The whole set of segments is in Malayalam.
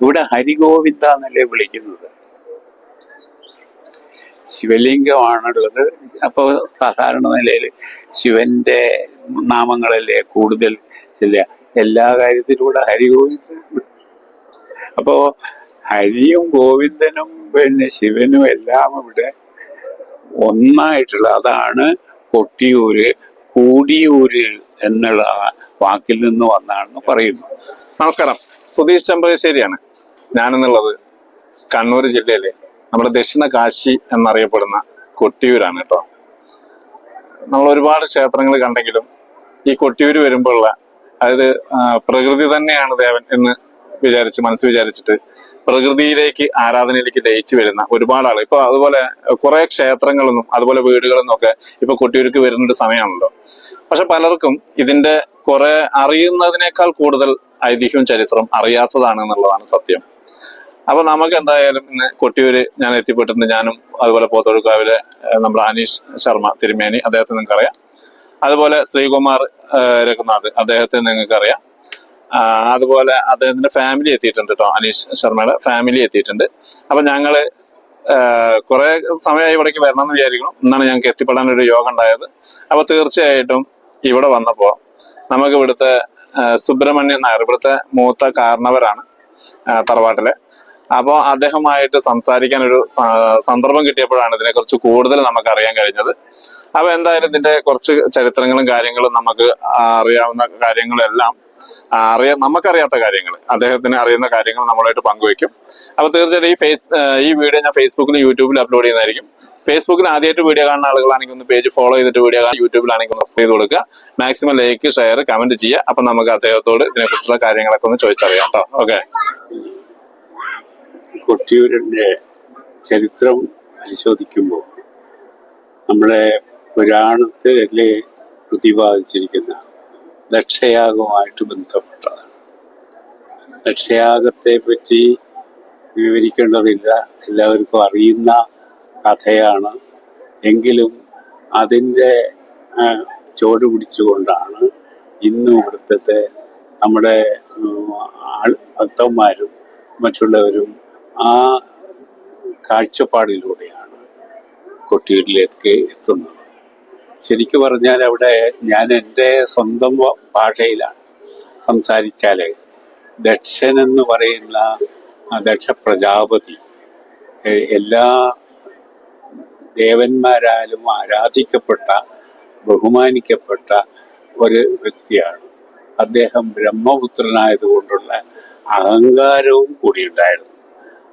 ഇവിടെ ഹരിഗോവിന്ദ എന്നല്ലേ വിളിക്കുന്നത്? ശിവലിംഗമാണുള്ളത്. അപ്പോൾ സാധാരണ നിലയിൽ ശിവന്റെ നാമങ്ങളല്ലേ കൂടുതൽ ചെല്ലുക എല്ലാ കാര്യത്തിലൂടെ ഹരിഗോവിന്ദ അപ്പോ ഹരിയും ഗോവിന്ദനും പിന്നെ ശിവനും എല്ലാം ഇവിടെ ഒന്നായിട്ടുള്ള അതാണ് കൊട്ടിയൂര് കൂടിയൂര് എന്നുള്ള വാക്കിൽ നിന്ന് വന്നാണെന്ന് പറയുന്നു. നമസ്കാരം. സുധീഷ് ചെമ്പകശ്ശേരിയാണ്. ഞാനെന്നുള്ളത് കണ്ണൂർ ജില്ലയിലെ നമ്മുടെ ദക്ഷിണ കാശി എന്നറിയപ്പെടുന്ന കൊട്ടിയൂരാണ് കേട്ടോ. നമ്മൾ ഒരുപാട് ക്ഷേത്രങ്ങൾ കണ്ടെങ്കിലും ഈ കൊട്ടിയൂര് വരുമ്പോഴുള്ള അതായത് പ്രകൃതി തന്നെയാണ് ദേവൻ എന്ന് വിചാരിച്ച് മനസ്സ് വിചാരിച്ചിട്ട് പ്രകൃതിയിലേക്ക് ആരാധനയിലേക്ക് ലയിച്ചു വരുന്ന ഒരുപാട് ആൾ ഇപ്പൊ അതുപോലെ കുറെ ക്ഷേത്രങ്ങളൊന്നും അതുപോലെ വീടുകളൊന്നും ഒക്കെ ഇപ്പൊ കൊട്ടിയൂർക്ക് വരുന്ന ഒരു സമയമാണല്ലോ. പക്ഷെ പലർക്കും ഇതിന്റെ കുറെ അറിയുന്നതിനേക്കാൾ കൂടുതൽ ഐതിഹ്യവും ചരിത്രവും അറിയാത്തതാണ് എന്നുള്ളതാണ് സത്യം. അപ്പൊ നമുക്ക് എന്തായാലും ഇന്ന് കൊട്ടിയൂര് ഞാൻ എത്തിപ്പെട്ടിട്ടുണ്ട്. ഞാനും അതുപോലെ പോത്തൊഴുക്കാവിലെ ഏഹ്, നമ്മുടെ അനീഷ് ശർമ്മ തിരുമേനി അദ്ദേഹത്തെ നിങ്ങൾക്ക് അറിയാം അതുപോലെ ശ്രീകുമാർ രഘുനാഥ് അദ്ദേഹത്തെ നിങ്ങൾക്ക് അറിയാം അതുപോലെ അദ്ദേഹത്തിന്റെ ഫാമിലി എത്തിയിട്ടുണ്ട് കേട്ടോ അനീഷ് ശർമ്മയുടെ ഫാമിലി എത്തിയിട്ടുണ്ട്. അപ്പൊ ഞങ്ങൾ കുറെ സമയമായി ഇവിടേക്ക് വരണം എന്ന് വിചാരിക്കണം ഇന്നാണ് ഞങ്ങൾക്ക് എത്തിപ്പെടാൻ ഒരു യോഗം ഉണ്ടായത്. അപ്പൊ തീർച്ചയായിട്ടും ഇവിടെ വന്നപ്പോ നമുക്ക് ഇവിടുത്തെ സുബ്രഹ്മണ്യ നായർ ഇവിടുത്തെ മൂത്ത കാരണവരാണ് തറവാട്ടിലെ. അപ്പോൾ അദ്ദേഹമായിട്ട് സംസാരിക്കാൻ ഒരു സന്ദർഭം കിട്ടിയപ്പോഴാണ് ഇതിനെക്കുറിച്ച് കൂടുതൽ നമുക്ക് അറിയാൻ കഴിഞ്ഞത്. അപ്പൊ എന്തായാലും ഇതിന്റെ കുറച്ച് ചരിത്രങ്ങളും കാര്യങ്ങളും നമുക്ക് അറിയാവുന്ന കാര്യങ്ങളെല്ലാം അറിയാ നമുക്കറിയാത്ത കാര്യങ്ങൾ അദ്ദേഹത്തിന് അറിയുന്ന കാര്യങ്ങൾ നമ്മളായിട്ട് പങ്കുവെക്കും അപ്പൊ തീർച്ചയായിട്ടും ഈ ഫേസ് ഈ വീഡിയോ ഞാൻ ഫേസ്ബുക്കിലും യൂട്യൂബിലും അപ്ലോഡ് ചെയ്യുന്നതായിരിക്കും. ഫേസ്ബുക്കിൽ ആദ്യമായിട്ട് വീഡിയോ കാണുന്ന ആളുകളാണെങ്കിൽ ഒന്ന് പേജ് ഫോളോ ചെയ്തിട്ട് വീഡിയോ കാണാൻ യൂട്യൂബിലാണെങ്കിൽ ഒന്ന് ചെയ്ത് കൊടുക്കുക. മാക്സിമം ലൈക്ക് ഷെയർ കമന്റ് ചെയ്യുക. അപ്പൊ നമുക്ക് അദ്ദേഹത്തോട് ഇതിനെക്കുറിച്ചുള്ള കാര്യങ്ങളൊക്കെ ഒന്ന് ചോദിച്ചറിയാം കേട്ടോ. ഓക്കെ. കൊട്ടിയൂരിന്റെ ചരിത്രം പരിശോധിക്കുമ്പോൾ നമ്മുടെ പുരാണത്തിലെ പ്രതിപാദിച്ചിരിക്കുന്ന ലക്ഷയാഗവുമായിട്ട് ബന്ധപ്പെട്ടതാണ്. ലക്ഷയാഗത്തെ പറ്റി വിവരിക്കേണ്ടതില്ല എല്ലാവർക്കും അറിയുന്ന കഥയാണ്. എങ്കിലും അതിന്റെ ചോട് പിടിച്ചുകൊണ്ടാണ് ഇന്നും ഇവിടുത്തെ നമ്മുടെ ഭക്തന്മാരും മറ്റുള്ളവരും ആ കാഴ്ചപ്പാടിലൂടെയാണ് കൊട്ടിയൂരിലേക്ക് എത്തുന്നത്. ശരിക്കു പറഞ്ഞാൽ അവിടെ ഞാൻ എന്റെ സ്വന്തം ഭാഷയിലാണ് സംസാരിച്ചാൽ ദക്ഷൻ എന്ന് പറയുന്ന ദക്ഷ പ്രജാപതി എല്ലാ ദേവന്മാരാലും ആരാധിക്കപ്പെട്ട ബഹുമാനിക്കപ്പെട്ട ഒരു വ്യക്തിയാണ്. അദ്ദേഹം ബ്രഹ്മപുത്രനായതുകൊണ്ടുള്ള അഹങ്കാരവും കൂടി ഉണ്ടായിരുന്നു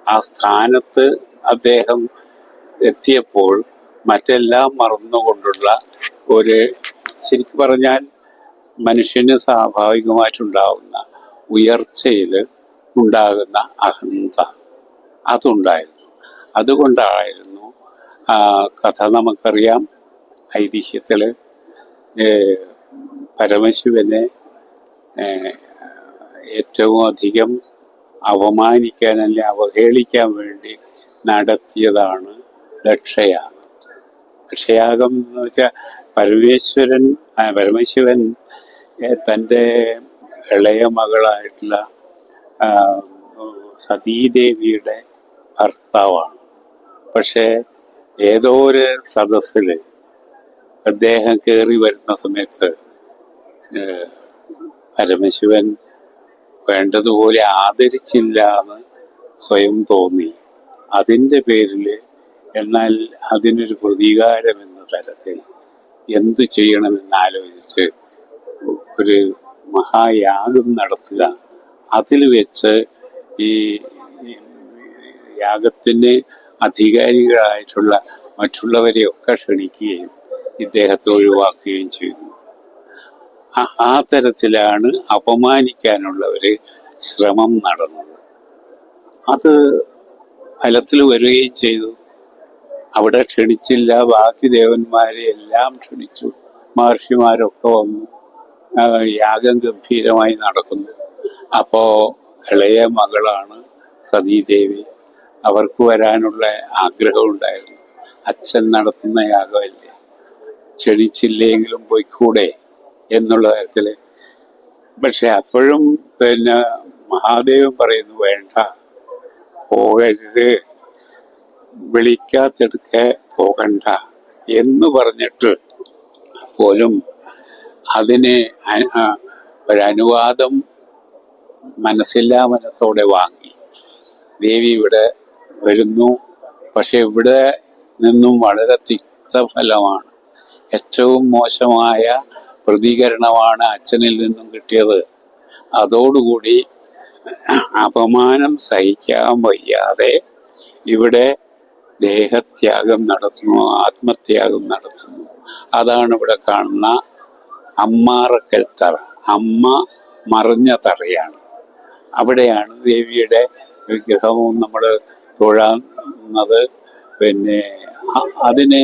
ആ സ്ഥാനത്ത് അദ്ദേഹം എത്തിയപ്പോൾ മറ്റെല്ലാം മറന്നുകൊണ്ടുള്ള ഒരു ശരിക്കും പറഞ്ഞാൽ മനുഷ്യന് സ്വാഭാവികമായിട്ടുണ്ടാവുന്ന ഉയർച്ചയിൽ ഉണ്ടാകുന്ന അഹന്ത അതുണ്ടായിരുന്നു. അതുകൊണ്ടായിരുന്നു കഥ നമുക്കറിയാം. ഐതിഹ്യത്തിൽ പരമശിവനെ ഏറ്റവും അധികം അപമാനിക്കാൻ അല്ലെ അവഹേളിക്കാൻ വേണ്ടി നടത്തിയതാണ് ലക്ഷയാഗം ലക്ഷയാഗം എന്ന് വെച്ചാൽ പരമേശ്വരൻ പരമശിവൻ തന്റെ ഇളയ മകളായിട്ടുള്ള സതീദേവിയുടെ ഭർത്താവാണ്. പക്ഷേ ഏതോ ഒരു സദസ്സിൽ അദ്ദേഹം കയറി വരുന്ന സമയത്ത് പരമശിവൻ വേണ്ടതുപോലെ ആദരിച്ചില്ല എന്ന് സ്വയം തോന്നി. അതിന്റെ പേരിൽ എന്നാൽ അതിനൊരു പ്രതികാരം എന്ന തരത്തിൽ എന്തു ചെയ്യണമെന്ന് ആലോചിച്ച് ഒരു മഹായാഗം നടത്തുക. അതിൽ വെച്ച് ഈ യാഗത്തിന് അധികാരികളായിട്ടുള്ള മറ്റുള്ളവരെയൊക്കെ ക്ഷണിക്കുകയും ഇദ്ദേഹത്തെ ഒഴിവാക്കുകയും ചെയ്യുന്നു. ആ- തരത്തിലാണ് അപമാനിക്കാനുള്ള ഒരു ശ്രമം നടന്നത്. അത് ഫലത്തിൽ വരികയും ചെയ്തു. അവിടെ ക്ഷണിച്ചില്ല ബാക്കി ദേവന്മാരെ എല്ലാം ക്ഷണിച്ചു. മഹർഷിമാരൊക്കെ വന്നു. യാഗം ഗംഭീരമായി നടക്കുന്നു. അപ്പോ ഇളയ മകളാണ് സതീദേവി. അവർക്ക് വരാനുള്ള ആഗ്രഹം ഉണ്ടായിരുന്നു. അച്ഛൻ നടത്തുന്ന യാഗമല്ലേ? ക്ഷണിച്ചില്ലെങ്കിലും പോയിക്കൂടെ? എന്നുള്ള തരത്തിൽ പക്ഷെ അപ്പോഴും പിന്നെ മഹാദേവൻ പറയുന്നു വേണ്ട പോകരുത്. വിളിക്കാത്തെടുക്കെ പോകണ്ട. എന്ന് പറഞ്ഞിട്ട് പോലും അതിനെ ഒരനുവാദം മനസ്സില്ലാ മനസ്സോടെ വാങ്ങി. ദേവി ഇവിടെ വരുന്നു. പക്ഷെ ഇവിടെ നിന്നും വളരെ തിക്തഫലമാണ്. ഏറ്റവും മോശമായ പ്രതികരണമാണ് അച്ഛനിൽ നിന്നും കിട്ടിയത്. അതോടുകൂടി അപമാനം സഹിക്കാൻ വയ്യാതെ ഇവിടെ ദേഹത്യാഗം നടത്തുന്നു ആത്മത്യാഗം നടത്തുന്നു. അതാണ് ഇവിടെ കാണുന്ന അമ്മാറക്കൽ തറ അമ്മ മറിഞ്ഞ തറയാണ്. അവിടെയാണ് ദേവിയുടെ വിഗ്രഹവും നമ്മൾ തൊഴാന്നത് പിന്നെ അതിന്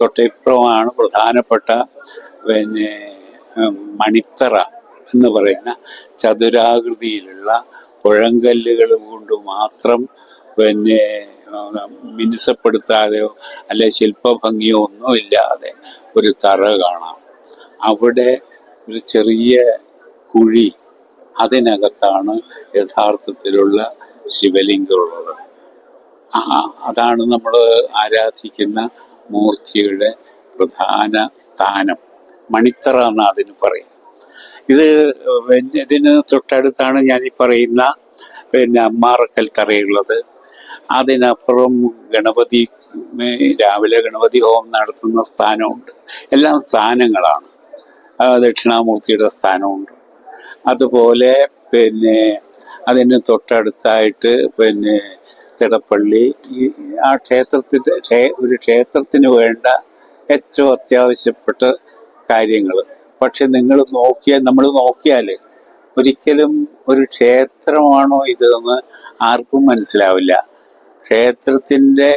തൊട്ടിപ്പുറമാണ് പ്രധാനപ്പെട്ട പിന്നെ മണിത്തറ എന്ന് പറയുന്ന ചതുരാകൃതിയിലുള്ള പുഴങ്കല്ലുകൾ കൊണ്ട് മാത്രം പിന്നെ മിനുസപ്പെടുത്താതെയോ അല്ലെ ശില്പഭംഗിയോ ഒന്നും ഇല്ലാതെ ഒരു തറ കാണാം. അവിടെ ഒരു ചെറിയ കുഴി അതിനകത്താണ് യഥാർത്ഥത്തിലുള്ള ശിവലിംഗമുള്ളത് അതാണ് നമ്മൾ ആരാധിക്കുന്ന മൂർത്തിയുടെ പ്രധാന സ്ഥാനം. മണിത്തറ എന്ന് അതിന് പറയും. ഇത് ഇതിന് തൊട്ടടുത്താണ് ഞാൻ ഈ പറയുന്ന പിന്നെ അമ്മാറക്കൽ തറയുള്ളത്. അതിനപ്പുറം ഗണപതി രാവിലെ ഗണപതി ഹോം നടത്തുന്ന സ്ഥാനമുണ്ട്. എല്ലാം സ്ഥാനങ്ങളാണ്. ദക്ഷിണാമൂർത്തിയുടെ സ്ഥാനമുണ്ട്. അതുപോലെ പിന്നെ അതിന് തൊട്ടടുത്തായിട്ട് പിന്നെ തിടപ്പള്ളി ആ ക്ഷേത്രത്തിന്റെ ഒരു ക്ഷേത്രത്തിന് വേണ്ട ഏറ്റവും അത്യാവശ്യപ്പെട്ട കാര്യങ്ങൾ പക്ഷെ നിങ്ങൾ നോക്കിയാൽ നമ്മൾ നോക്കിയാൽ ഒരിക്കലും ഒരു ക്ഷേത്രമാണോ ഇതെന്ന് ആർക്കും മനസ്സിലാവില്ല. ക്ഷേത്രത്തിന്റെ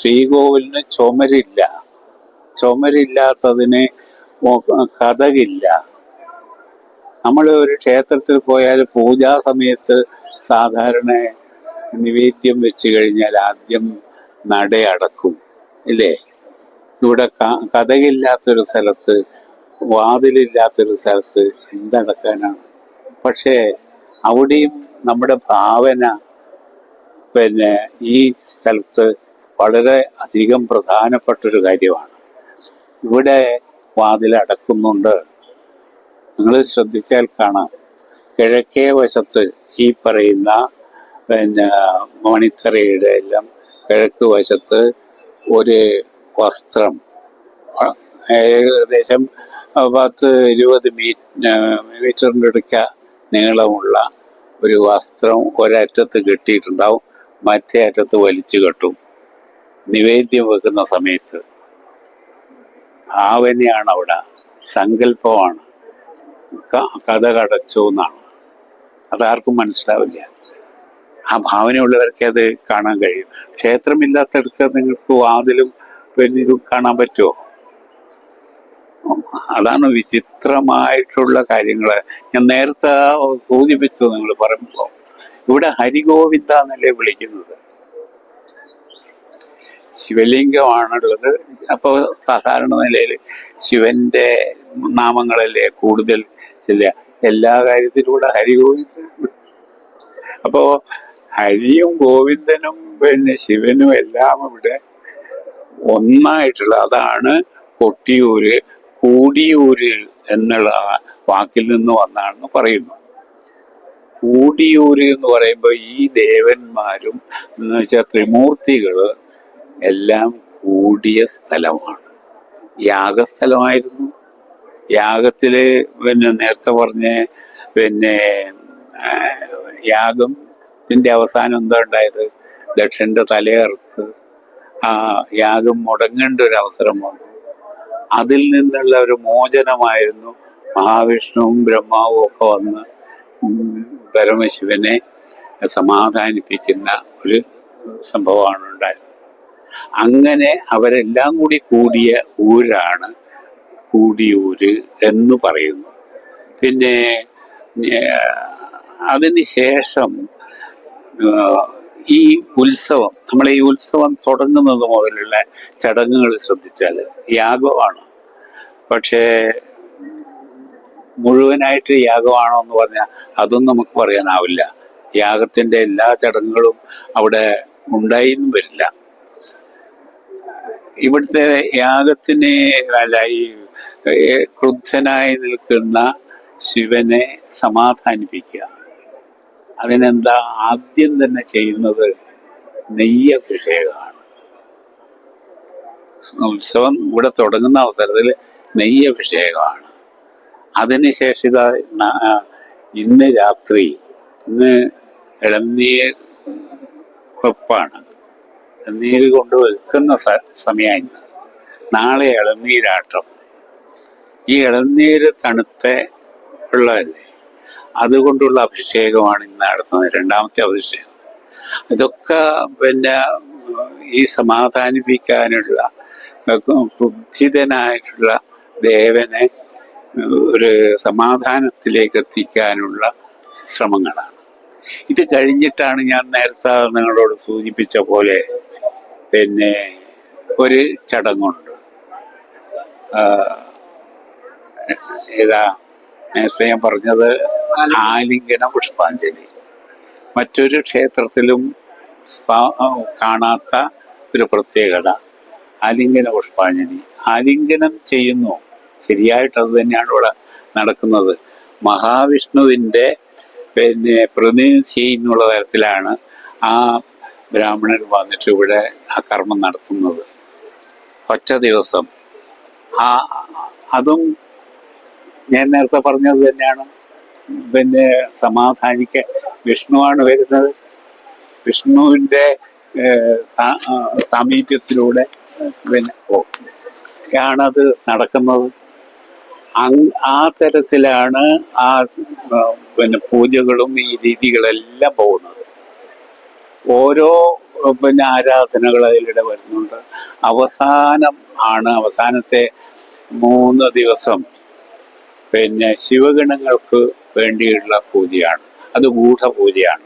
ശ്രീകോവിലിന് ചുമരില്ല. ചുമരില്ലാത്തതിന് കഥകില്ല. നമ്മൾ ഒരു ക്ഷേത്രത്തിൽ പോയാൽ പൂജാ സമയത്ത് സാധാരണ നിവേദ്യം വെച്ച് കഴിഞ്ഞാൽ ആദ്യം നട അടക്കും ഇല്ലേ? ഇവിടെ കഥകില്ലാത്തൊരു സ്ഥലത്ത് വാതിലില്ലാത്തൊരു സ്ഥലത്ത് എന്തടക്കാനാണ്? പക്ഷേ അവിടെയും നമ്മുടെ ഭാവന പിന്നെ ഈ സ്ഥലത്ത് വളരെ അധികം പ്രധാനപ്പെട്ടൊരു കാര്യമാണ്. ഇവിടെ വാതിൽ അടക്കുന്നുണ്ട്. നിങ്ങൾ ശ്രദ്ധിച്ചാൽ കാണാം. കിഴക്കേ വശത്ത് ഈ പറയുന്ന പിന്നെ മണിത്തറയുടെ എല്ലാം കിഴക്ക് വശത്ത് ഒരു വസ്ത്രം. ഏകദേശം പത്ത് ഇരുപത് മീ മീറ്ററിന്റെ അടുക്ക നീളമുള്ള ഒരു വസ്ത്രം ഒരറ്റത്ത് കെട്ടിയിട്ടുണ്ടാവും മറ്റേ അറ്റത്ത് വലിച്ചു കെട്ടും. നിവേദ്യം വെക്കുന്ന സമയത്ത് ഭാവനയാണ് അവിടെ സങ്കല്പമാണ് കഥ കടച്ചു എന്നാണ്. അതാർക്കും മനസ്സിലാവില്ല. ആ ഭാവനയുള്ളവർക്ക് അത് കാണാൻ കഴിയും. ക്ഷേത്രമില്ലാത്തടത്ത് നിങ്ങൾക്ക് വാതിലും പിന്നെ കാണാൻ പറ്റുമോ? അതാണ് വിചിത്രമായിട്ടുള്ള കാര്യങ്ങൾ ഞാൻ നേരത്തെ സൂചിപ്പിച്ചു നിങ്ങൾ പറയുമ്പോൾ. ഇവിടെ ഹരിഗോവിന്ദ എന്നല്ലേ വിളിക്കുന്നത്? ശിവലിംഗമാണുള്ളത്. അപ്പോൾ സാധാരണ നിലയിൽ ശിവന്റെ നാമങ്ങളല്ലേ കൂടുതൽ ചില എല്ലാ കാര്യത്തിലൂടെ ഹരിഗോവിന്ദ അപ്പോ ഹരിയും ഗോവിന്ദനും പിന്നെ ശിവനും എല്ലാം ഇവിടെ ഒന്നായിട്ടുള്ള അതാണ് കൊട്ടിയൂര്. കൂടിയൂര് എന്നുള്ള വാക്കിൽ നിന്ന് വന്നാണെന്ന് പറയുന്നു. കൂടിയൂര് എന്ന് പറയുമ്പോൾ ഈ ദേവന്മാരും എന്ന് വെച്ചാൽ ത്രിമൂർത്തികൾ എല്ലാം കൂടിയ സ്ഥലമാണ്. യാഗസ്ഥലമായിരുന്നു. യാഗത്തിൽ പിന്നെ നേരത്തെ പറഞ്ഞ പിന്നെ യാഗം യാഗത്തിന്റെ അവസാനം എന്താ ഉണ്ടായത്? ദക്ഷന്റെ തലയറുത്ത് ആ യാഗം മുടങ്ങേണ്ട ഒരു അവസരം വന്നു. അതിൽ നിന്നുള്ള ഒരു മോചനമായിരുന്നു മഹാവിഷ്ണുവും ബ്രഹ്മാവും ഒക്കെ വന്ന് പരമശിവനെ സമാധാനിപ്പിക്കുന്ന ഒരു സംഭവമാണ് ഉണ്ടായത്. അങ്ങനെ അവരെല്ലാം കൂടി കൂടിയ ഊരാണ് കൂടിയൂര് എന്ന് പറയുന്നു. പിന്നെ അതിന് ശേഷം ഈ ഉത്സവം നമ്മൾ ഈ ഉത്സവം തുടങ്ങുന്നത് മുതലുള്ള ചടങ്ങുകൾ ശ്രദ്ധിച്ചാൽ യാഗമാണ്. പക്ഷേ മുഴുവനായിട്ട് യാഗമാണോ എന്ന് പറഞ്ഞാൽ അതൊന്നും നമുക്ക് പറയാനാവില്ല. യാഗത്തിന്റെ എല്ലാ ചടങ്ങുകളും അവിടെ ഉണ്ടായിന്നും വരില്ല. ഇവിടുത്തെ യാഗത്തിന് അല്ല ഈ ക്രുദ്ധനായി നിൽക്കുന്ന ശിവനെ സമാധാനിപ്പിക്കുക. അതിനെന്താ ആദ്യം തന്നെ ചെയ്യുന്നത് നെയ്യഭിഷേകമാണ് ഉത്സവം ഇവിടെ തുടങ്ങുന്ന അവസരത്തിൽ നെയ്യഭിഷേകമാണ് അതിനുശേഷം ഇതാ ഇന്ന് രാത്രി ഇന്ന് ഇളനീർ വെപ്പാണ്. ഇളനീര് കൊണ്ട് വെക്കുന്ന സമയമാണ്. നാളെ ഇളനീരാട്ടം ഈ ഇളനീര് തണുത്ത വെള്ളമല്ലേ അതുകൊണ്ടുള്ള അഭിഷേകമാണ് ഇന്ന് നടത്തുന്നത് രണ്ടാമത്തെ അഭിഷേകം. ഇതൊക്കെ പിന്നെ ഈ സമാധാനിപ്പിക്കാനുള്ള ബുദ്ധിതനായിട്ടുള്ള ദേവനെ ഒരു സമാധാനത്തിലേക്ക് എത്തിക്കാനുള്ള ശ്രമങ്ങളാണ്. ഇത് കഴിഞ്ഞിട്ടാണ് ഞാൻ നേരത്തെ നിങ്ങളോട് സൂചിപ്പിച്ച പോലെ പിന്നെ ഒരു ചടങ്ങുണ്ട്. ഏതാ നേരത്തെ ഞാൻ പറഞ്ഞത് ആലിംഗന പുഷ്പാഞ്ജലി. മറ്റൊരു ക്ഷേത്രത്തിലും കാണാത്ത ഒരു പ്രത്യേകത ആലിംഗന പുഷ്പാഞ്ജലി. ആലിംഗനം ചെയ്യുന്നു. ശരിയായിട്ട് അത് തന്നെയാണ് ഇവിടെ നടക്കുന്നത്. മഹാവിഷ്ണുവിന്റെ പിന്നെ പ്രതിനിധി ചെയ്യുന്നുള്ള തരത്തിലാണ് ആ ബ്രാഹ്മണൻ വന്നിട്ട് ഇവിടെ ആ കർമ്മം നടത്തുന്നത്. ഒറ്റ ദിവസം. ആ അതും ഞാൻ നേരത്തെ പറഞ്ഞത് തന്നെയാണ്. പിന്നെ സമാധാനിക്ക വിഷ്ണുവാണ് വരുന്നത്. വിഷ്ണുവിന്റെ സാമീപ്യത്തിലൂടെ പിന്നെ ആണത് നടക്കുന്നത്. ആ തരത്തിലാണ് ആ, പിന്നെ പൂജകളും ഈ രീതികളെല്ലാം പോകുന്നത്. ഓരോ പിന്നെ ആരാധനകൾ അതിലൂടെ വരുന്നുണ്ട്. അവസാനം ആണ് അവസാനത്തെ മൂന്ന് ദിവസം പിന്നെ ശിവഗണങ്ങൾക്ക് വേണ്ടിയുള്ള പൂജയാണ്. അത് ഗൂഢപൂജയാണ്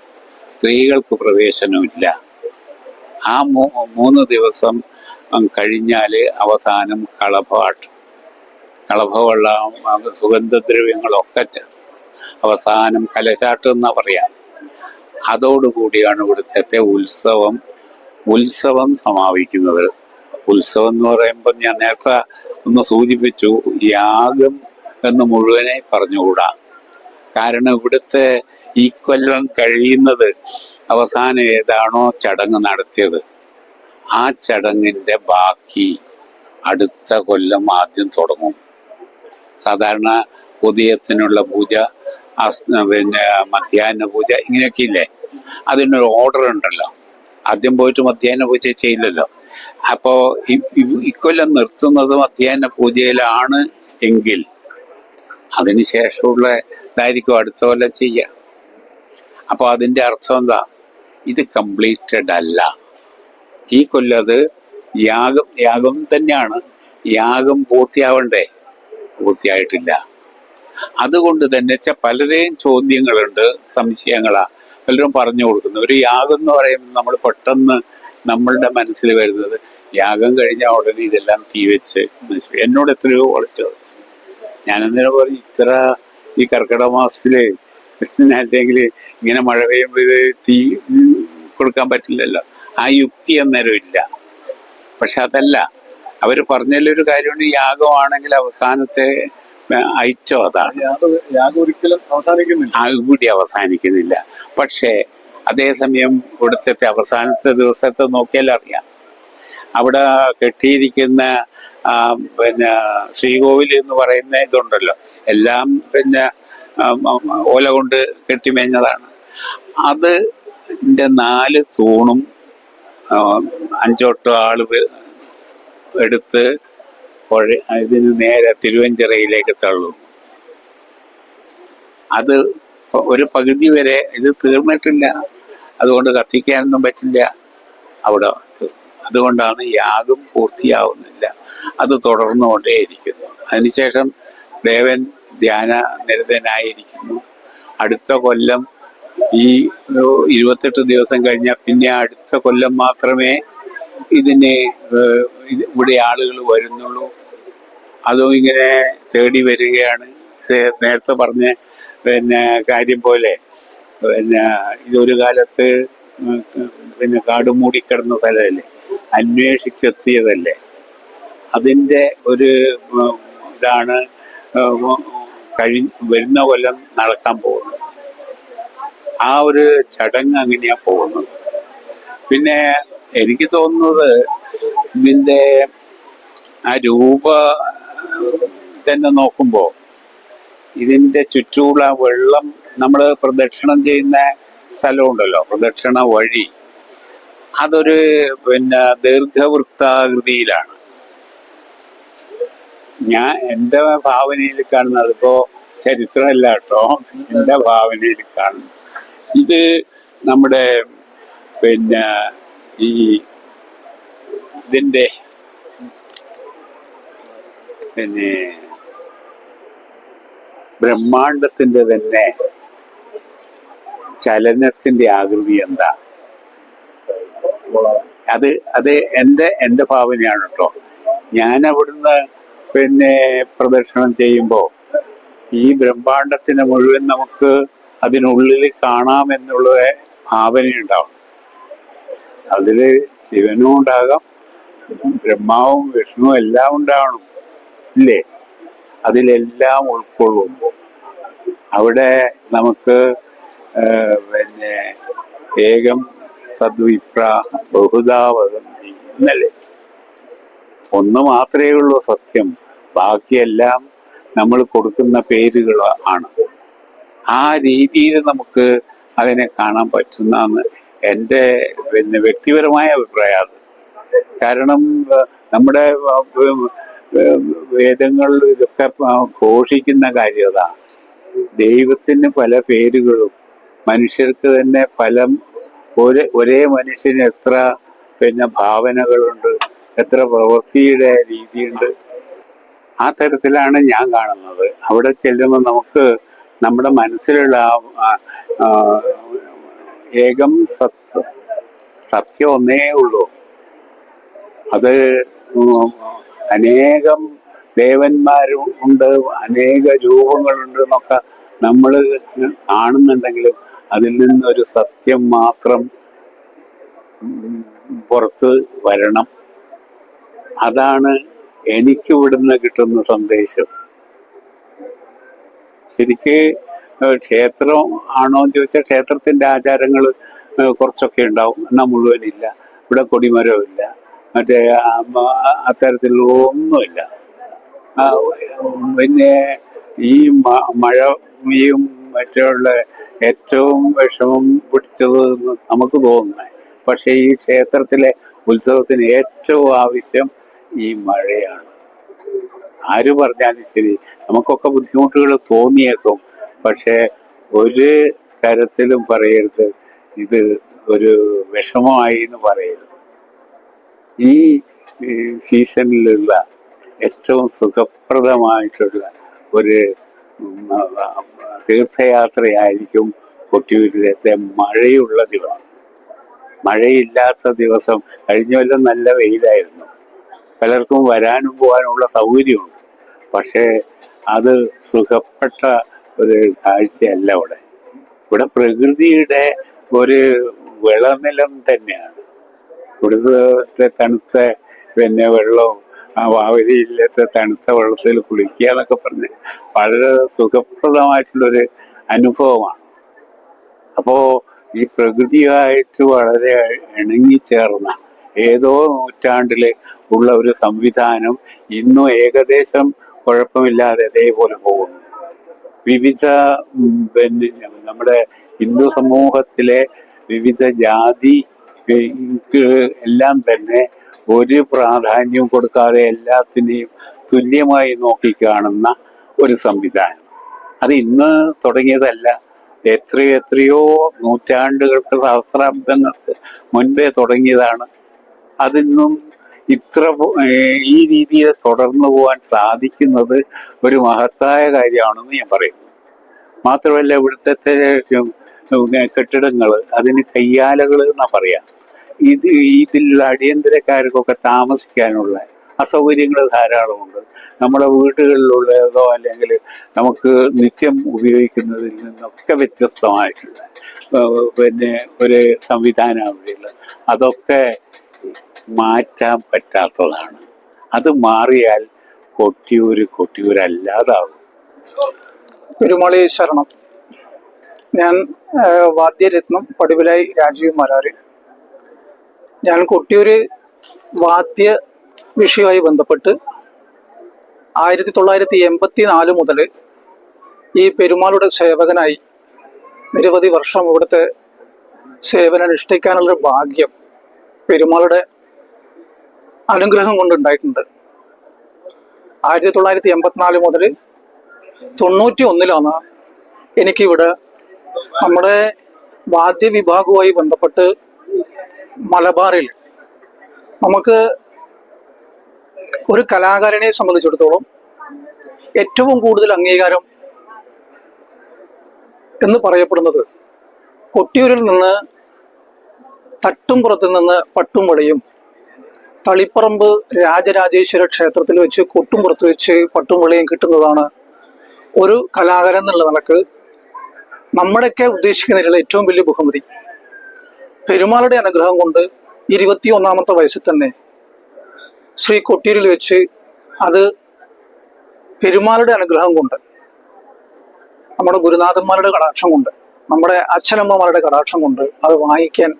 സ്ത്രീകൾക്ക് പ്രവേശനമില്ല. ആ മൂന്ന് ദിവസം കഴിഞ്ഞാൽ അവസാനം കളഭാട്ട് കളഭവെള്ളം സുഗന്ധദ്രവ്യങ്ങളൊക്കെ അവസാനം കലശാട്ട് എന്നാ പറയാം. അതോടുകൂടിയാണ് ഇവിടുത്തെ ഉത്സവം ഉത്സവം സമാപിക്കുന്നത്. ഉത്സവം എന്ന് പറയുമ്പോൾ ഞാൻ നേരത്തെ ഒന്ന് സൂചിപ്പിച്ചു യാഗം എന്ന് മുഴുവനെ പറഞ്ഞുകൂടാ. കാരണം ഇവിടുത്തെ ഈ കൊല്ലം കഴിയുന്നത് അവസാനം ഏതാണോ ചടങ്ങ് നടത്തിയത്. ആ ചടങ്ങിന്റെ ബാക്കി അടുത്ത കൊല്ലം ആദ്യം തുടങ്ങും. സാധാരണ ഉദയത്തിനുള്ള പൂജ പിന്നെ മധ്യാഹ്ന പൂജ ഇങ്ങനെയൊക്കെ ഇല്ലേ? അതിനൊരു ഓർഡർ ഉണ്ടല്ലോ. ആദ്യം പോയിട്ട് മധ്യാഹ്ന പൂജ ചെയ്യില്ലല്ലോ. അപ്പോ ഇക്കൊല്ലം നിർത്തുന്നത് മധ്യാഹ്ന പൂജയിലാണ് എങ്കിൽ അതിനുശേഷമുള്ള ഇതായിരിക്കും അടുത്ത കൊല്ലം ചെയ്യുക അപ്പോൾ അതിന്റെ അർത്ഥം എന്താ? ഇത് കംപ്ലീറ്റഡ് അല്ല. ഈ കൊല്ലത് യാഗം യാഗം തന്നെയാണ്. യാഗം പൂർത്തിയാവണ്ടേ? പൂർത്തിയായിട്ടില്ല. അതുകൊണ്ട് തന്നെ വെച്ചാൽ പലരെയും ചോദ്യങ്ങളുണ്ട് സംശയങ്ങളാ. പലരും പറഞ്ഞു കൊടുക്കുന്നു. ഒരു യാഗം എന്ന് പറയുമ്പോൾ നമ്മൾ പെട്ടെന്ന് നമ്മളുടെ മനസ്സിൽ വരുന്നത് യാഗം കഴിഞ്ഞ ഉടനെ ഇതെല്ലാം തീ വെച്ച് എന്നോട് എത്രയോ വിളിച്ചു ഞാൻ എന്തിനാ പറഞ്ഞു ഇത്ര ഈ കർക്കിടക മാസത്തിൽ അല്ലെങ്കിൽ ഇങ്ങനെ മഴ പെയ്യുമ്പോൾ ഇത് തീ കൊടുക്കാൻ പറ്റില്ലല്ലോ. ആ യുക്തി അന്നേരം ഇല്ല. പക്ഷെ അതല്ല. അവർ പറഞ്ഞതിലൊരു കാര്യമുണ്ട് യാഗമാണെങ്കിൽ അവസാനത്തെ ഐറ്റം അതാണ്. യാഗം ഒരിക്കലും അവസാനിക്കുന്നില്ല. കൂടി അവസാനിക്കുന്നില്ല. പക്ഷേ അതേസമയം ഇവിടുത്തെ അവസാനത്തെ ദിവസത്തെ നോക്കിയാൽ അറിയാം അവിടെ കെട്ടിയിരിക്കുന്ന പിന്നെ ശ്രീകോവിൽ എന്ന് പറയുന്ന ഇതുണ്ടല്ലോ. എല്ലാം പിന്നെ ഓല കൊണ്ട് കെട്ടിമേഞ്ഞതാണ് അത് നാല് തൂണും അഞ്ചോട്ട് ആൾ എടുത്ത് ഇതിന് നേരെ തിരുവഞ്ചിറയിലേക്ക് തള്ളും. അത് ഒരു പകുതി വരെ ഇത് തീർന്നിട്ടില്ല. അതുകൊണ്ട് കത്തിക്കാനൊന്നും പറ്റില്ല. അവിടെ അതുകൊണ്ടാണ് യാഗം പൂർത്തിയാവുന്നില്ല. അത് തുടർന്നുകൊണ്ടേയിരിക്കുന്നു അതിനുശേഷം ദേവൻ ധ്യാന നിരതനായിരിക്കുന്നു. അടുത്ത കൊല്ലം ഈ ഇരുപത്തെട്ട് ദിവസം കഴിഞ്ഞാൽ പിന്നെ അടുത്ത കൊല്ലം മാത്രമേ ഇതിനെ ഇവിടെ ആളുകൾ വരുന്നുള്ളൂ. അതും ഇങ്ങനെ തേടി വരികയാണ്. നേരത്തെ പറഞ്ഞ പിന്നെ കാര്യം പോലെ പിന്നെ ഇതൊരു കാലത്ത് പിന്നെ കാട് മൂടിക്കിടന്ന സ്ഥലമല്ലേ? അന്വേഷിച്ചെത്തിയതല്ലേ? അതിന്റെ ഒരു ഇതാണ് കഴി വരുന്ന കൊല്ലം നടക്കാൻ പോകുന്നത്. ആ ഒരു ചടങ്ങ് അങ്ങനെയാ പോകുന്നത്. പിന്നെ എനിക്ക് തോന്നുന്നത് ഇതിന്റെ ആ രൂപ തന്നെ നോക്കുമ്പോൾ ഇതിന്റെ ചുറ്റുമുള്ള വെള്ളം നമ്മൾ പ്രദക്ഷിണം ചെയ്യുന്ന സ്ഥലമുണ്ടല്ലോ പ്രദക്ഷിണ വഴി. അതൊരു പിന്നെ ദീർഘവൃത്താകൃതിയിലാണ്. ഞാൻ എന്റെ ഭാവനയിൽ കാണുന്നത് ഇപ്പോ ചരിത്രമല്ല കേട്ടോ. എന്റെ ഭാവനയിൽ കാണുന്നു ഇത് നമ്മുടെ പിന്നെ ഈ ഇതിന്റെ പിന്നെ ബ്രഹ്മാണ്ടത്തിന്റെ തന്നെ ചലനത്തിന്റെ ആകൃതി എന്താ? അത് അത് എന്റെ എന്റെ ഭാവനയാണ് കേട്ടോ ഞാൻ അവിടുന്ന് പിന്നെ പ്രദർശനം ചെയ്യുമ്പോൾ ഈ ബ്രഹ്മാണ്ടത്തിന് മുഴുവൻ നമുക്ക് അതിനുള്ളിൽ കാണാമെന്നുള്ള ഭാവനയുണ്ടാവും. അതിൽ ശിവനും ഉണ്ടാകാം ബ്രഹ്മാവും വിഷ്ണുവും എല്ലാം ഉണ്ടാവണം ഇല്ലേ? അതിലെല്ലാം ഉൾക്കൊള്ളും. അവിടെ നമുക്ക് പിന്നെ ഏകം സദ്വിപ്ര ബഹുദാവതന്തി ഇന്നലെ. ഒന്ന് മാത്രമേ ഉള്ളൂ സത്യം. ബാക്കിയെല്ലാം നമ്മൾ കൊടുക്കുന്ന പേരുകൾ ആണ്. ആ രീതിയിൽ നമുക്ക് അതിനെ കാണാൻ പറ്റുന്നതാണ് എന്റെ പിന്നെ വ്യക്തിപരമായ അഭിപ്രായം കാരണം നമ്മുടെ വേദങ്ങളിൽ ഇതൊക്കെ ഘോഷിക്കുന്ന കാര്യത ദൈവത്തിന് പല പേരുകളും മനുഷ്യർക്ക് തന്നെ പല ഒരേ ഒരേ മനുഷ്യന് എത്ര പിന്നെ ഭാവനകളുണ്ട് എത്ര പ്രവൃത്തിയുടെ രീതിയുണ്ട്. ആ തരത്തിലാണ് ഞാൻ കാണുന്നത്. അവിടെ ചെല്ലുമ്പോൾ നമുക്ക് നമ്മുടെ മനസ്സിലുള്ള ഏകം സത് സത്യം ഒന്നേ ഉള്ളൂ. അത് അനേകം ദേവന്മാരും ഉണ്ട് അനേക രൂപങ്ങളുണ്ട് എന്നൊക്കെ നമ്മൾ കാണുന്നുണ്ടെങ്കിലും അതിൽ നിന്നൊരു സത്യം മാത്രം പുറത്ത് വരണം. അതാണ് എനിക്ക് ഇവിടുന്ന് കിട്ടുന്ന സന്ദേശം. ശരിക്ക് ക്ഷേത്രം ആണോ എന്ന് ചോദിച്ചാൽ ക്ഷേത്രത്തിന്റെ ആചാരങ്ങൾ കുറച്ചൊക്കെ ഉണ്ടാവും. എന്നാൽ മുഴുവനില്ല. ഇവിടെ കൊടിമരമില്ല മറ്റേ അത്തരത്തിലുള്ള ഒന്നുമില്ല പിന്നെ ഈ മ- മഴയും മറ്റുള്ള ഏറ്റവും വിഷമം പിടിച്ചത് നമുക്ക് തോന്നുന്നത് പക്ഷേ ഈ ക്ഷേത്രത്തിലെ ഉത്സവത്തിന് ഏറ്റവും ആവശ്യം ഈ മഴയാണ്. ആര് പറഞ്ഞാലും ശരി നമുക്കൊക്കെ ബുദ്ധിമുട്ടുകൾ തോന്നിയേക്കും. പക്ഷേ ഒരു തരത്തിലും പറയരുത് ഇത് ഒരു വിഷമമായി എന്ന് പറയരുത്. ഈ സീസണിലുള്ള ഏറ്റവും സുഖപ്രദമായിട്ടുള്ള ഒരു തീർത്ഥയാത്രയായിരിക്കും കൊട്ടിയൂരിലത്തെ മഴയുള്ള ദിവസം. മഴയില്ലാത്ത ദിവസം കഴിഞ്ഞ കൊല്ലം നല്ല വെയിലായിരുന്നു. പലർക്കും വരാനും പോകാനുമുള്ള സൗകര്യമുണ്ട്. പക്ഷേ അത് സുഖപ്പെട്ട ഒരു കാഴ്ചയല്ല അവിടെ. ഇവിടെ പ്രകൃതിയുടെ ഒരു വിളനിലം തന്നെയാണ്. ഇവിടുത്തെ തണുത്ത പിന്നെ വെള്ളവും വാവലിയിലത്തെ തണുത്ത വെള്ളത്തിൽ കുളിക്കുക എന്നൊക്കെ പറഞ്ഞ് വളരെ സുഖപ്രദമായിട്ടുള്ളൊരു അനുഭവമാണ്. അപ്പോൾ ഈ പ്രകൃതിയായിട്ട് വളരെ ഇണങ്ങിച്ചേർന്ന ഏതോ നൂറ്റാണ്ടിൽ ഉള്ള ഒരു സംവിധാനം ഇന്നും ഏകദേശം കുഴപ്പമില്ലാതെ അതേപോലെ പോകുന്നു. വിവിധ പിന്നെ നമ്മുടെ ഹിന്ദു സമൂഹത്തിലെ വിവിധ ജാതി എല്ലാം തന്നെ ഒരു പ്രാധാന്യവും കൊടുക്കാതെ എല്ലാത്തിനെയും തുല്യമായി നോക്കിക്കാണുന്ന ഒരു സംവിധാനം. അത് ഇന്ന് തുടങ്ങിയതല്ല. എത്രയോ എത്രയോ നൂറ്റാണ്ടുകൾക്ക് സഹസ്രാബ്ദങ്ങൾക്ക് മുൻപേ തുടങ്ങിയതാണ്. അതിന്നും ഇത്ര ഈ രീതിയിൽ തുടർന്നു പോകാൻ സാധിക്കുന്നത് ഒരു മഹത്തായ കാര്യമാണെന്ന് ഞാൻ പറയുന്നു മാത്രമല്ല ഇവിടുത്തെ കെട്ടിടങ്ങൾ അതിന് കയ്യാലകൾ എന്നാ പറയാം. ഇത് ഇതിലുള്ള അടിയന്തരക്കാർക്കൊക്കെ താമസിക്കാനുള്ള അസൗകര്യങ്ങൾ ധാരാളമുണ്ട്. നമ്മുടെ വീടുകളിലുള്ളതോ അല്ലെങ്കിൽ നമുക്ക് നിത്യം ഉപയോഗിക്കുന്നതിൽ നിന്നൊക്കെ വ്യത്യസ്തമായിട്ടുള്ള പിന്നെ ഒരു സംവിധാനം അവിടെയുള്ള അതൊക്കെ മാറ്റാൻ പറ്റാത്തതാണ്. അത് മാറിയാൽ കൊട്ടിയൂര് കൊട്ടിയൂരല്ലാതാവും. പെരുമളി ശരണം. ഞാൻ വാദ്യരത്നം പടിവിലായി രാജീവ് മരാര് ഞാൻ കൊട്ടിയൂര് വാദ്യ വിഷയവുമായി ബന്ധപ്പെട്ട് ആയിരത്തി തൊള്ളായിരത്തി എൺപത്തി നാല് മുതൽ ഈ പെരുമാളുടെ സേവകനായി നിരവധി വർഷം ഇവിടുത്തെ സേവനം അനുഷ്ഠിക്കാനുള്ള ഭാഗ്യം പെരുമാളുടെ അനുഗ്രഹം കൊണ്ടുണ്ടായിട്ടുണ്ട്. ആയിരത്തി തൊള്ളായിരത്തി എൺപത്തിനാല് മുതൽ തൊണ്ണൂറ്റി ഒന്നിലാണ് എനിക്കിവിടെ നമ്മുടെ വാദ്യ വിഭാഗവുമായി ബന്ധപ്പെട്ട് മലബാറിൽ. നമുക്ക് ഒരു കലാകാരനെ സംബന്ധിച്ചിടത്തോളം ഏറ്റവും കൂടുതൽ അംഗീകാരം എന്ന് പറയപ്പെടുന്നത് കൊട്ടിയൂരിൽ നിന്ന് തട്ടുംപുറത്ത് നിന്ന് പട്ടുംവളിയും തളിപ്പറമ്പ് രാജരാജേശ്വര ക്ഷേത്രത്തിൽ വെച്ച് കൊട്ടുംപുറത്ത് വെച്ച് പട്ടുംവളിയും കിട്ടുന്നതാണ് ഒരു കലാകാരൻ എന്നുള്ള നിലയ്ക്ക് നമ്മുടെയൊക്കെ ഉദ്ദേശിക്കുന്നതിലുള്ള ഏറ്റവും വലിയ ബഹുമതി. പെരുമാളുടെ അനുഗ്രഹം കൊണ്ട് ഇരുപത്തി ഒന്നാമത്തെ വയസ്സിൽ തന്നെ ശ്രീ കൊട്ടിയൂരിൽ വെച്ച് അത് പെരുമാളുടെ അനുഗ്രഹം കൊണ്ട് നമ്മുടെ ഗുരുനാഥന്മാരുടെ കടാക്ഷം കൊണ്ട് നമ്മുടെ അച്ഛനമ്മമാരുടെ കടാക്ഷം കൊണ്ട് അത് വാങ്ങിക്കാൻ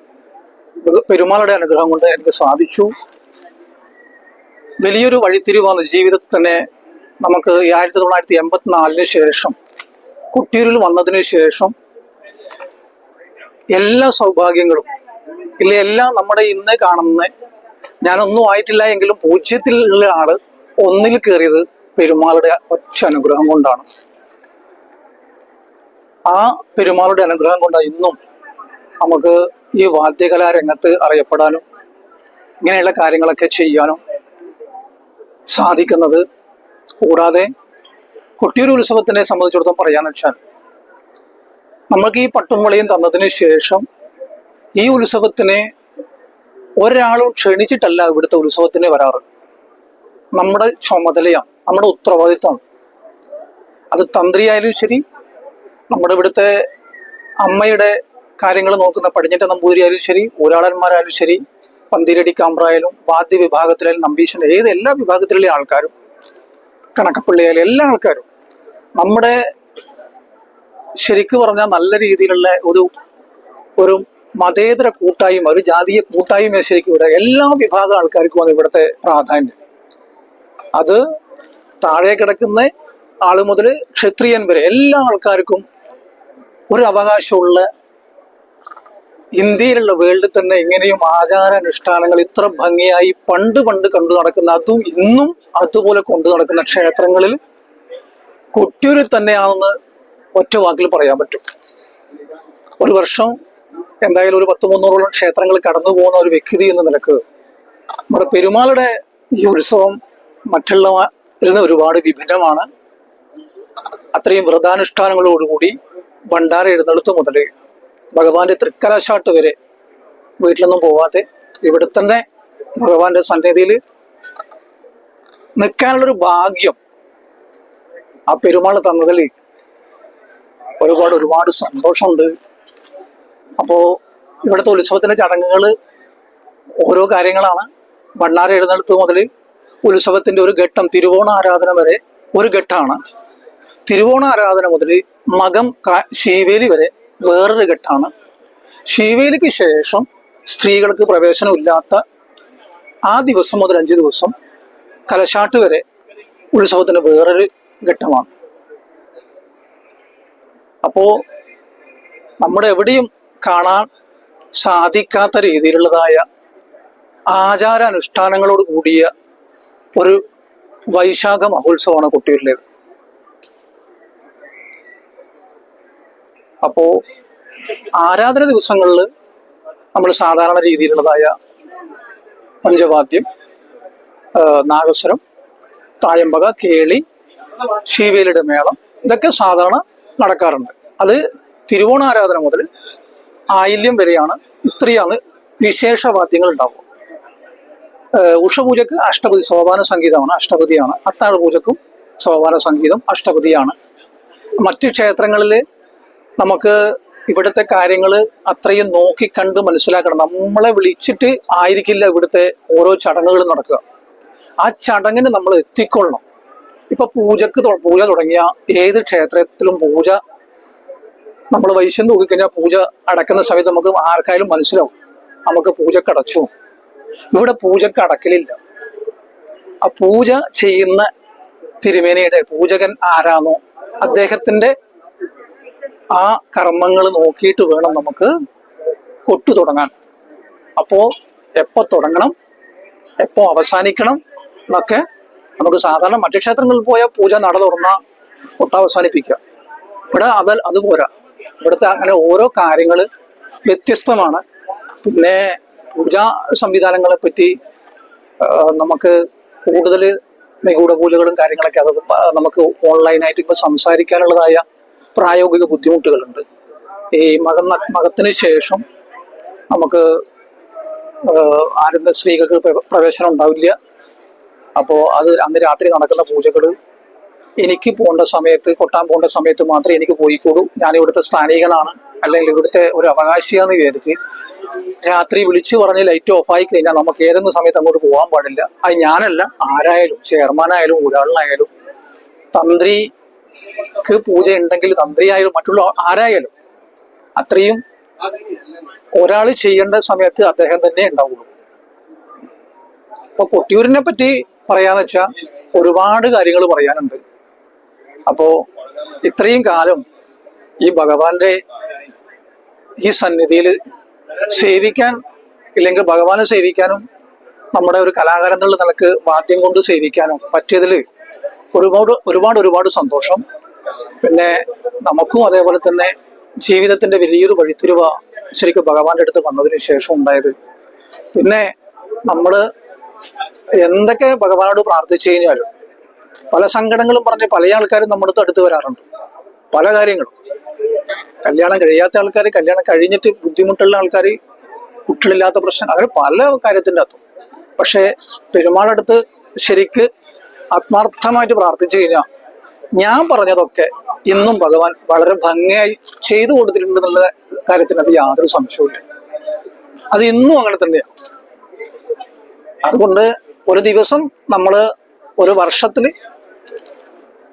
പെരുമാളുടെ അനുഗ്രഹം കൊണ്ട് എനിക്ക് സാധിച്ചു. വലിയൊരു വഴിത്തിരിവാണ് ജീവിതത്തിൽ തന്നെ നമുക്ക് ഈ ആയിരത്തി തൊള്ളായിരത്തി എൺപത്തിനാലിന് ശേഷം കുട്ടിയൂരിൽ വന്നതിന് ശേഷം എല്ലാ സൗഭാഗ്യങ്ങളും. ഇല്ല എല്ലാം നമ്മുടെ ഇന്ന് കാണുന്ന ഞാനൊന്നും ആയിട്ടില്ല എങ്കിലും പൂജ്യത്തിലുള്ള ആൾ ഒന്നിൽ കയറിയത് പെരുമാളുടെ ഒറ്റ അനുഗ്രഹം കൊണ്ടാണ്. ആ പെരുമാളുടെ അനുഗ്രഹം കൊണ്ട് ഇന്നും നമുക്ക് ഈ വാദ്യകലാ രംഗത്ത് അറിയപ്പെടാനും ഇങ്ങനെയുള്ള കാര്യങ്ങളൊക്കെ ചെയ്യാനും സാധിക്കുന്നത്. കൂടാതെ കൊട്ടിയൂർ ഉത്സവത്തിനെ സംബന്ധിച്ചിടത്തോളം പറയാന്ന് വെച്ചാൽ നമ്മൾക്ക് ഈ പട്ടുംവളിയും തന്നതിന് ശേഷം ഈ ഉത്സവത്തിനെ ഒരാളും ക്ഷണിച്ചിട്ടല്ല ഇവിടുത്തെ ഉത്സവത്തിന് വരാറ്. നമ്മുടെ ചുമതലയാണ് നമ്മുടെ ഉത്തരവാദിത്വമാണ്. അത് തന്ത്രിയായാലും ശരി നമ്മുടെ ഇവിടുത്തെ അമ്മയുടെ കാര്യങ്ങൾ നോക്കുന്ന പടിഞ്ഞിട്ട നമ്പൂതിരിയായാലും ശരി ഊരാളന്മാരായാലും ശരി പന്തിരടി കാമ്പ്രായാലും വാദ്യ വിഭാഗത്തിലായാലും നമ്പീശൻ ഏത് എല്ലാ വിഭാഗത്തിലുള്ള ആൾക്കാരും കണക്കപ്പള്ളിയായാലും എല്ലാ ആൾക്കാരും നമ്മുടെ ശരിക്കു പറഞ്ഞാൽ നല്ല രീതിയിലുള്ള ഒരു ഒരു മതേതര കൂട്ടായ്മ ഒരു ജാതീയ കൂട്ടായ്മ ശരിക്കും ഇവിടെ. എല്ലാ വിഭാഗം ആൾക്കാർക്കുമാണ് ഇവിടുത്തെ പ്രാധാന്യം. അത് താഴെ കിടക്കുന്ന ആൾ മുതൽ ക്ഷത്രിയൻ വരെ എല്ലാ ആൾക്കാർക്കും ഒരു അവകാശമുള്ള ഇന്ത്യയിലുള്ള വേൾഡിൽ തന്നെ ഇങ്ങനെയും ആചാരാനുഷ്ഠാനങ്ങൾ ഇത്ര ഭംഗിയായി പണ്ട് പണ്ട് കണ്ടു നടക്കുന്ന അതും ഇന്നും അതുപോലെ കൊണ്ടു നടക്കുന്ന ക്ഷേത്രങ്ങളിൽ കൊട്ടിയൂരിൽ തന്നെയാണെന്ന് ഒറ്റ വാക്കിൽ പറയാൻ പറ്റും. ഒരു വർഷം എന്തായാലും ഒരു പത്ത് മുന്നൂറോളം ക്ഷേത്രങ്ങൾ കടന്നു പോകുന്ന ഒരു വ്യക്തി എന്ന നിലയ്ക്ക് നമ്മുടെ പെരുമാളുടെ ഈ ഉത്സവം മറ്റുള്ള നിന്ന് ഒരുപാട് വിഭിന്നമാണ്. അത്രയും വ്രതാനുഷ്ഠാനങ്ങളോടുകൂടി ഭണ്ഡാര എഴുന്നള്ളത്ത് മുതൽ ഭഗവാന്റെ തൃക്കലശാട്ട് വരെ വീട്ടിലൊന്നും പോവാതെ ഇവിടെ തന്നെ ഭഗവാന്റെ സന്നിധിയിൽ നിൽക്കാനുള്ളൊരു ഭാഗ്യം ആ പെരുമാൾ തന്നതിൽ ഒരുപാട് ഒരുപാട് സന്തോഷമുണ്ട്. അപ്പോൾ ഇവിടുത്തെ ഉത്സവത്തിന്റെ ചടങ്ങുകൾ ഓരോ കാര്യങ്ങളാണ്. ഭണ്ണാര എഴുന്നേൽത്ത് മുതൽ ഉത്സവത്തിന്റെ ഒരു ഘട്ടം തിരുവോണ ആരാധന വരെ ഒരു ഘട്ടമാണ് തിരുവോണ ആരാധന മുതൽ മകം ശീവേലി വരെ വേറൊരു ഘട്ടമാണ് ശീവേലിക്ക് ശേഷം സ്ത്രീകൾക്ക് പ്രവേശനമില്ലാത്ത ആ ദിവസം മുതൽ അഞ്ച് ദിവസം കലശാട്ട് വരെ ഉത്സവത്തിന് വേറൊരു ഘട്ടമാണ്. അപ്പോ നമ്മുടെ എവിടെയും കാണാൻ സാധിക്കാത്ത രീതിയിലുള്ളതായ ആചാരാനുഷ്ഠാനങ്ങളോട് കൂടിയ ഒരു വൈശാഖ മഹോത്സവമാണ് കൊട്ടിയൂരിലേത്. അപ്പോ ആരാധന ദിവസങ്ങളിൽ നമ്മൾ സാധാരണ രീതിയിലുള്ളതായ പഞ്ചവാദ്യം നാഗസ്വരം തായമ്പക കേളി ശീവേലിയുടെ മേളം ഇതൊക്കെ സാധാരണ നടക്കാറുണ്ട്. അത് തിരുവോണ ആരാധന മുതൽ ആയില്യം വരെയാണ് ഇത്രയാണ് വിശേഷ വാദ്യങ്ങൾ ഉണ്ടാവുക ഉഷപൂജക്ക് അഷ്ടപതി സോപാന സംഗീതമാണ് അഷ്ടപതിയാണ്. അത്താഴ പൂജക്കും സോപാന സംഗീതം അഷ്ടപതിയാണ്. മറ്റ് ക്ഷേത്രങ്ങളിൽ നമുക്ക് ഇവിടുത്തെ കാര്യങ്ങൾ അത്രയും നോക്കിക്കണ്ട് മനസ്സിലാക്കണം. നമ്മളെ വിളിച്ചിട്ട് ആയിരിക്കില്ല ഇവിടുത്തെ ഓരോ ചടങ്ങുകളും നടക്കുക. ആ ചടങ്ങിന് നമ്മൾ എത്തിക്കൊള്ളണം. ഇപ്പൊ പൂജക്ക് പൂജ തുടങ്ങിയ ഏത് ക്ഷേത്രത്തിലും പൂജ നമ്മൾ വൈശ്യം നോക്കിക്കഴിഞ്ഞാൽ പൂജ അടക്കുന്ന സമയത്ത് നമുക്ക് ആർക്കായാലും മനസ്സിലാവും. നമുക്ക് പൂജക്ക് അടച്ചു ഇവിടെ പൂജക്ക് അടക്കലില്ല. ആ പൂജ ചെയ്യുന്ന തിരുമേനയുടെ പൂജകൻ ആരാണോ അദ്ദേഹത്തിന്റെ ആ കർമ്മങ്ങൾ നോക്കിയിട്ട് വേണം നമുക്ക് കൊട്ടു തുടങ്ങാൻ. അപ്പോ എപ്പോ തുടങ്ങണം? എപ്പോ അവസാനിക്കണം എന്നൊക്കെ നമുക്ക് സാധാരണ മറ്റു ക്ഷേത്രങ്ങളിൽ പോയാൽ പൂജ നട തുറന്ന ഒട്ട അവസാനിപ്പിക്കുക ഇവിടെ അത് അതുപോരാ ഇവിടുത്തെ അങ്ങനെ ഓരോ കാര്യങ്ങൾ വ്യത്യസ്തമാണ്. പിന്നെ പൂജാ സംവിധാനങ്ങളെ പറ്റി നമുക്ക് കൂടുതൽ നിഗൂഢ പൂജകളും കാര്യങ്ങളൊക്കെ അത് നമുക്ക് ഓൺലൈനായിട്ട് ഇപ്പം സംസാരിക്കാനുള്ളതായ പ്രായോഗിക ബുദ്ധിമുട്ടുകളുണ്ട്. ഈ മകം മകത്തിന് ശേഷം നമുക്ക് ആരുടെ സ്ത്രീകൾക്ക് പ്രവേശനം ഉണ്ടാവില്ല. അപ്പോൾ അത് അന്ന് രാത്രി നടക്കുന്ന പൂജകൾ എനിക്ക് പോകേണ്ട സമയത്ത് കൊട്ടാൻ പോകേണ്ട സമയത്ത് മാത്രമേ എനിക്ക് പോയിക്കൂടൂ ഞാൻ ഇവിടുത്തെ സ്ഥാനികളാണ്. അല്ലെങ്കിൽ ഇവിടുത്തെ ഒരു അവകാശിയാന്ന് വിചാരിച്ച് രാത്രി വിളിച്ചു പറഞ്ഞ് ലൈറ്റ് ഓഫ് ആയി കഴിഞ്ഞാൽ നമുക്ക് ഏതെങ്കിലും സമയത്ത് അങ്ങോട്ട് പോകാൻ പാടില്ല. അത് ഞാനല്ല ആരായാലും ചെയർമാനായാലും ഒരാളിനായാലും തന്ത്രിക്ക് പൂജ ഉണ്ടെങ്കിൽ തന്ത്രിയായാലും മറ്റുള്ള ആരായാലും അത്രയും ഒരാൾ ചെയ്യേണ്ട സമയത്ത് അദ്ദേഹം തന്നെ ഉണ്ടാവുള്ളൂ. അപ്പൊ കൊട്ടിയൂരിനെ പറ്റി പറയാന്ന് വെച്ചാൽ ഒരുപാട് കാര്യങ്ങൾ പറയാനുണ്ട്. അപ്പോ ഇത്രയും കാലം ഈ ഭഗവാന്റെ ഈ സന്നിധിയിൽ സേവിക്കാൻ ഇല്ലെങ്കിൽ ഭഗവാനെ സേവിക്കാനും നമ്മുടെ ഒരു കലാകാരൻ എന്നുള്ള നിലയ്ക്ക് വാദ്യം കൊണ്ട് സേവിക്കാനും പറ്റിയതിൽ ഒരുപാട് ഒരുപാട് ഒരുപാട് സന്തോഷം. പിന്നെ നമുക്കും അതേപോലെ തന്നെ ജീവിതത്തിന്റെ വലിയൊരു വഴിത്തിരിവ ശരിക്കും ഭഗവാന്റെ അടുത്ത് വന്നതിന് ശേഷം ഉണ്ടായത്. പിന്നെ നമ്മൾ എന്തൊക്കെ ഭഗവാനോട് പ്രാർത്ഥിച്ചു കഴിഞ്ഞാലും പല സങ്കടങ്ങളും പറഞ്ഞ് പല ആൾക്കാരും നമ്മുടെ അടുത്ത് വരാറുണ്ട്. പല കാര്യങ്ങളും. കല്യാണം കഴിയാത്ത ആൾക്കാർ കല്യാണം കഴിഞ്ഞിട്ട് ബുദ്ധിമുട്ടുള്ള ആൾക്കാർ കുട്ടികളില്ലാത്ത പ്രശ്നം അങ്ങനെ പല കാര്യത്തിന്റെ അകത്തും. പക്ഷേ പെരുമാളടുത്ത് ശരിക്ക് ആത്മാർത്ഥമായിട്ട് പ്രാർത്ഥിച്ചു കഴിഞ്ഞാൽ ഞാൻ പറഞ്ഞതൊക്കെ ഇന്നും ഭഗവാൻ വളരെ ഭംഗിയായി ചെയ്തു കൊടുത്തിട്ടുണ്ട് എന്നുള്ള കാര്യത്തിനകത്ത് യാതൊരു സംശയവുമില്ല. അത് ഇന്നും അങ്ങനെ തന്നെയാണ് അതുകൊണ്ട് ഒരു ദിവസം നമ്മൾ ഒരു വർഷത്തിൽ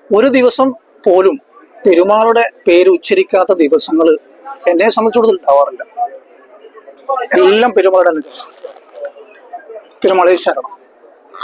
ഒരു ദിവസം പോലും പെരുമാളുടെ പേര് ഉച്ചരിക്കാത്ത ദിവസങ്ങൾ എന്നെ സംബന്ധിച്ചിടത്തോളം ഉണ്ടാവാറില്ല. എല്ലാം പെരുമാളുടെ പെരുമാളെ ശരണം